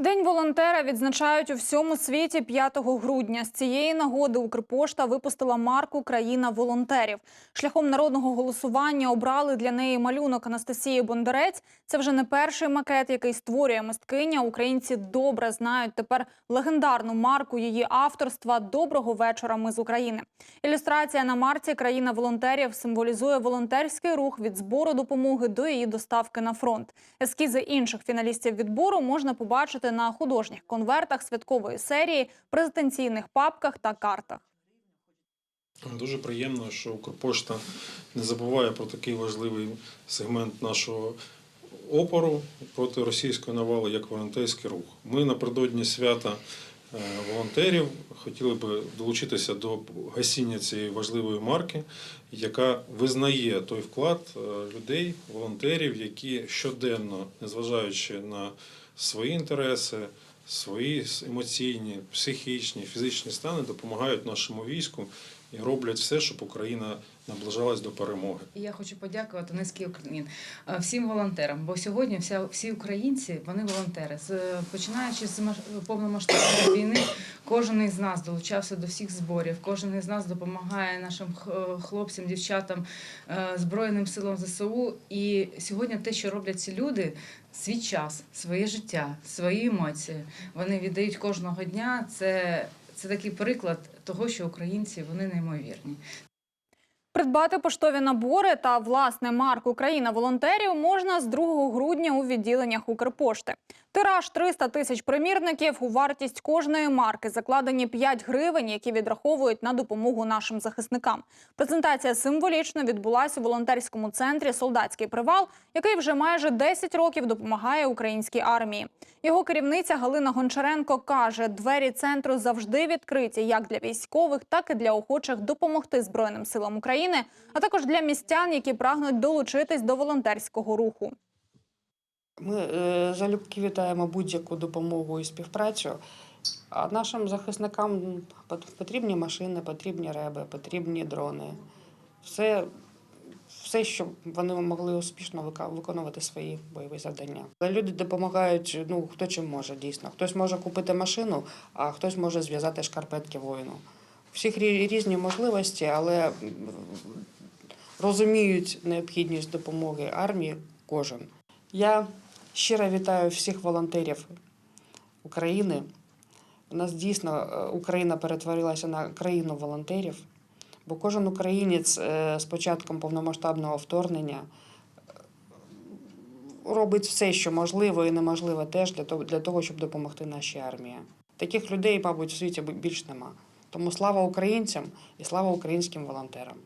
День волонтера відзначають у всьому світі 5 грудня. З цієї нагоди Укрпошта випустила марку Країна волонтерів. Шляхом народного голосування обрали для неї малюнок Анастасії Бондарець. Це вже не перший макет, який створює мисткиня. Українці добре знають тепер легендарну марку її авторства Доброго вечора. Ми з України. Ілюстрація на марці Країна волонтерів символізує волонтерський рух від збору допомоги до її доставки на фронт. Ескізи інших фіналістів відбору можна побачити на художніх конвертах святкової серії, презентаційних папках та картах. Дуже приємно, що Укрпошта не забуває про такий важливий сегмент нашого опору проти російської навали, як волонтерський рух. Ми напередодні свята волонтерів. Хотіли би долучитися до гасіння цієї важливої марки, яка визнає той вклад е, людей, волонтерів, які щоденно, незважаючи на свої інтереси, свої емоційні, психічні, фізичні стани, допомагають нашому війську і роблять все, щоб Україна наближалась до перемоги. І я хочу подякувати низький Україн е, всім волонтерам, бо сьогодні вся всі українці вони волонтери. З починаючи з повномасштабної війни, кожен із нас долучався до всіх зборів. Кожен із нас допомагає нашим хлопцям, дівчатам, е, збройним силам ЗСУ. І сьогодні те, що роблять ці люди, свій час, своє життя, свої емоції, вони віддають кожного дня. Це це такий приклад того, що українці вони неймовірні. Придбати поштові набори та власне марку Країна волонтерів можна з 2 грудня у відділеннях Укрпошти. Тираж 300 тисяч примірників. У вартість кожної марки закладені 5 гривень, які відраховують на допомогу нашим захисникам. Презентація символічно відбулася у волонтерському центрі Солдатський привал, який вже майже 10 років допомагає українській армії. Його керівниця Галина Гончаренко каже, двері центру завжди відкриті як для військових, так і для охочих допомогти Збройним силам України, а також для містян, які прагнуть долучитись до волонтерського руху. Ми е, залюбки вітаємо будь-яку допомогу і співпрацю. А нашим захисникам потрібні машини, потрібні реби, потрібні дрони. Все, все, щоб вони могли успішно виконувати свої бойові завдання. Але Люди допомагають, ну хто чим може дійсно. Хтось може купити машину, а хтось може зв'язати шкарпетки воїну. Всіх різні можливості, але розуміють необхідність допомоги армії кожен. Я щиро вітаю всіх волонтерів України. У нас дійсно е, Україна перетворилася на країну волонтерів, бо кожен українець е, з початком повномасштабного вторгнення е, робить все, що можливо і неможливо теж для того, щоб допомогти нашій армії. Таких людей, мабуть, в світі більш нема. Тому слава українцям і слава українським волонтерам.